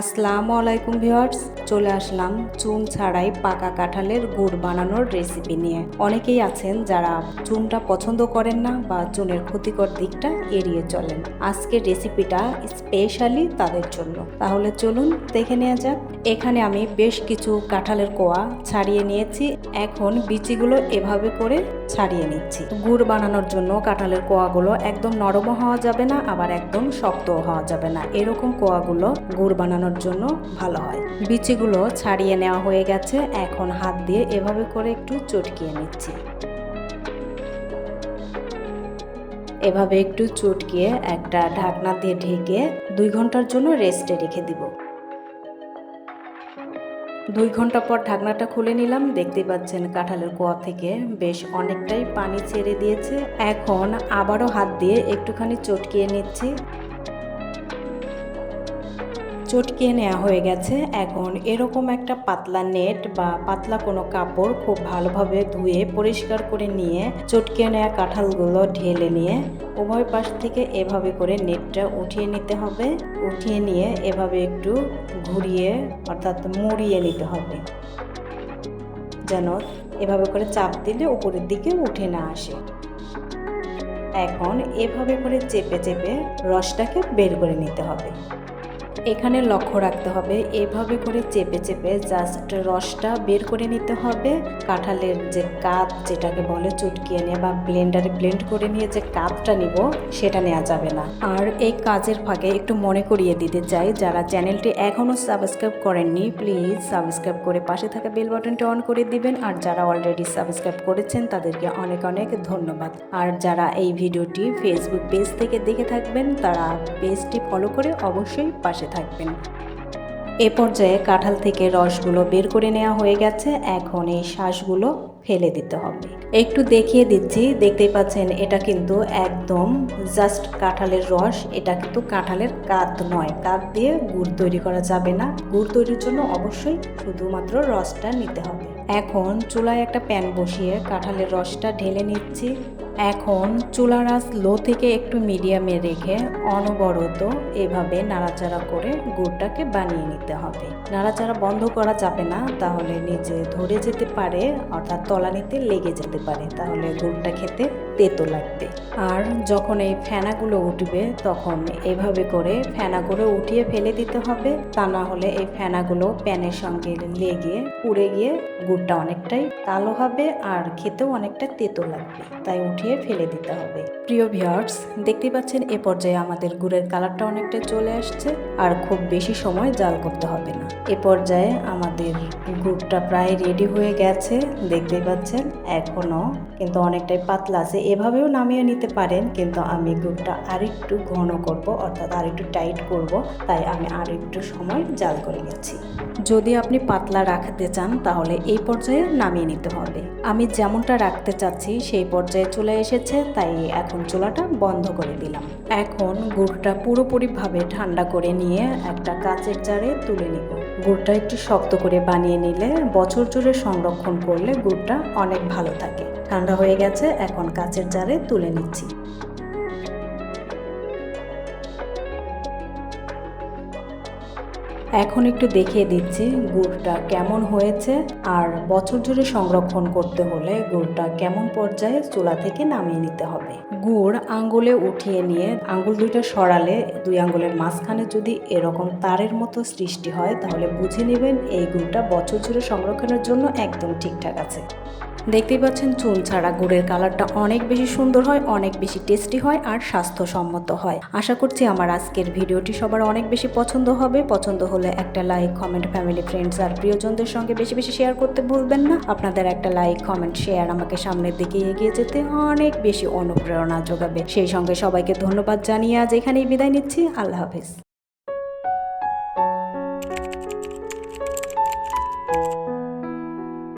আসসালামু আলাইকুম ভিউয়ার্স, চলে আসলাম চুন ছাড়াই পাকা কাঁঠালের গুড় বানানোর রেসিপি নিয়ে। অনেকেই আছেন যারা চুনটা পছন্দ করেন না বা চুনের ক্ষতিকর দিকটা এড়িয়ে চলেন। আজকের রেসিপিটা স্পেশালি তাদের জন্য। তাহলে চলুন দেখে নেওয়া যাক। এখানে আমি বেশ কিছু কাঁঠালের কোয়া ছাড়িয়ে নিয়েছি। এখন বিচিগুলো এভাবে করে ছাড়িয়ে নিচ্ছি। গুড় বানানোর জন্য কাঁঠালের কোয়াগুলো একদম নরমও হওয়া যাবে না, আবার একদম শক্তও হওয়া যাবে না। এরকম কোয়াগুলো গুড় বানানোর জন্য ভালো হয়। বিচিগুলো ছাড়িয়ে নেওয়া হয়ে গেছে, এখন হাত দিয়ে এভাবে করে একটু চটকিয়ে নিচ্ছি। এভাবে একটু চটকিয়ে একটা ঢাকনা দিয়ে ঢেকে দুই ঘণ্টার জন্য রেস্টে রেখে দিব। দুই ঘণ্টা পর ঢাকনাটা খুলে নিলাম। দেখতে পাচ্ছেন কাঁঠালের কোয়া থেকে বেশ অনেকটাই পানি ছেড়ে দিয়েছে। এখন আবারও হাত দিয়ে একটুখানি চটকিয়ে নিচ্ছি। চটকিয়ে নেওয়া হয়ে গেছে। এখন এরকম একটা পাতলা নেট বা পাতলা কোনো কাপড় খুব ভালোভাবে ধুয়ে পরিষ্কার করে নিয়ে চটকিয়ে নেওয়া কাঁঠালগুলো ঢেলে নিয়ে উভয় পাশ থেকে এভাবে করে নেটটা উঠিয়ে নিতে হবে। উঠিয়ে নিয়ে এভাবে একটু ঘুরিয়ে অর্থাৎ মুড়িয়ে নিতে হবে। যেন এভাবে করে চাপ দিলে উপরের দিকে উঠে না আসে। এখন এভাবে করে চেপে চেপে রসটাকে বের করে নিতে হবে। এখানে লক্ষ্য রাখতে হবে, এভাবে করে চেপে চেপে জাস্ট রসটা বের করে নিতে হবে। কাঁঠালের যে কাপ যেটাকে বলে চুটকিয়ে নিয়ে বা ব্লেন্ডারে ব্লেন্ড করে নিয়ে যে কাপটা নিব, সেটা নেওয়া যাবে না। আর এই কাজের ফাঁকে একটু মনে করিয়ে দিতে চাই, যারা চ্যানেলটি এখনও সাবস্ক্রাইব করেননি প্লিজ সাবস্ক্রাইব করে পাশে থাকা বেল বাটনটি অন করে দিবেন। আর যারা অলরেডি সাবস্ক্রাইব করেছেন, তাদেরকে অনেক অনেক ধন্যবাদ। আর যারা এই ভিডিওটি ফেসবুক পেজ থেকে দেখে থাকবেন, তারা পেজটি ফলো করে অবশ্যই পাশে থাকবেন। এ পর্যায়ে কাঁঠাল থেকে রসগুলো বের করে নেওয়া হয়ে গেছে। এখন এই শ্বাসগুলো ফেলে দিতে হবে। একটু দেখিয়ে দিচ্ছি। দেখতেই পাচ্ছেন, এটা কিন্তু একদম জাস্ট কাঁঠালের রস। এটা কিন্তু কাঁঠালের কাত নয়। কাত দিয়ে গুড় তৈরি করা যাবে না। গুড় তৈরির জন্য অবশ্যই শুধুমাত্র রসটা নিতে হবে। এখন চুলায় একটা প্যান বসিয়ে কাঁঠালের রসটা ঢেলে নিচ্ছি। এখন চুলার আঁচ লো থেকে একটু মিডিয়ামে রেখে অনবরত এভাবে নাড়াচাড়া করে গুড়টাকে বানিয়ে নিতে হবে। নাড়াচাড়া বন্ধ করা যাবে না, তাহলে নিচে ধরে যেতে পারে, অর্থাৎ তলানিতে লেগে যেতে পারে, তাহলে গুড়টা খেতে তেতো লাগবে। আর যখন এই ফেনাগুলো উঠবে, তখন এভাবে করে ফেনাগুলো উঠিয়ে ফেলে দিতে হবে। তা না হলে এই ফেনাগুলো প্যানের সঙ্গে লেগে পুড়ে গিয়ে গুড়টা অনেকটাই কালো হবে আর খেতেও অনেকটা তেতো লাগবে, তাই উঠিয়ে ফেলে দিতে হবে। প্রিয় ভিউয়ার্স দেখতে পাচ্ছেন এ পর্যায়ে আমাদের গুড়ের কালারটা অনেকটা চলে আসছে আর খুব বেশি সময় জাল করতে হবে না। এ পর্যায়ে আমাদের গুড়টা প্রায় রেডি হয়ে গেছে দেখতে পাচ্ছেন এখনও কিন্তু অনেকটাই পাতলা আছে, এভাবেও নামিয়ে নিতে পারেন, কিন্তু আমি গুড়টা আরেকটু ঘন করব, অর্থাৎ আরেকটু টাইট করব, তাই আমি আর একটু সময় জাল করে নিচ্ছি। যদি আপনি পাতলা রাখতে চান, তাহলে এই পর্যায়ে নামিয়ে নিতে হবে। আমি যেমনটা রাখতে চাচ্ছি সেই পর্যায়ে চলে এসেছে, তাই এখন চুলাটা বন্ধ করে দিলাম। এখন গুড়টা পুরোপুরিভাবে ঠান্ডা করে নিয়ে একটা কাচের জারে তুলে নিব। গুড়টা একটু শক্ত করে বানিয়ে নিলে বছর জুড়ে সংরক্ষণ করলে গুড়টা অনেক ভালো থাকে। ঠান্ডা হয়ে গেছে, এখন কাচের জারে তুলে নিচ্ছি। এখন একটু দেখিয়ে দিচ্ছি গুড়টা কেমন হয়েছে আর বছর জুড়ে সংরক্ষণ করতে হলে গুড়টা কেমন পর্যায়ে চুলা থেকে নামিয়ে নিতে হবে। গুড় আঙ্গুলে উঠিয়ে নিয়ে আঙ্গুল দুইটা সরালে দুই আঙ্গুলের মাঝখানে যদি এরকম তারের মতো সৃষ্টি হয়, তাহলে বুঝে নেবেন এই গুড়টা বছর জুড়ে সংরক্ষণের জন্য একদম ঠিকঠাক আছে। দেখতেই পাচ্ছেন চুন ছাড়া গুড়ের কালারটা অনেক বেশি সুন্দর হয়, অনেক বেশি টেস্টি হয় আর স্বাস্থ্যসম্মত হয়। আশা করছি আমার আজকের ভিডিওটি সবার অনেক বেশি পছন্দ হবে। পছন্দ হলে একটা লাইক কমেন্ট ফ্যামিলি ফ্রেন্ডস আর প্রিয়জনদের সঙ্গে বেশি বেশি শেয়ার করতে ভুলবেন না। আপনাদের একটা লাইক কমেন্ট শেয়ার আমাকে সামনের দিকে এগিয়ে যেতে অনেক বেশি অনুপ্রেরণা যোগাবে। সেই সঙ্গে সবাইকে ধন্যবাদ জানিয়ে আজ এখানেই বিদায় নিচ্ছি। আল্লাহ হাফিজ।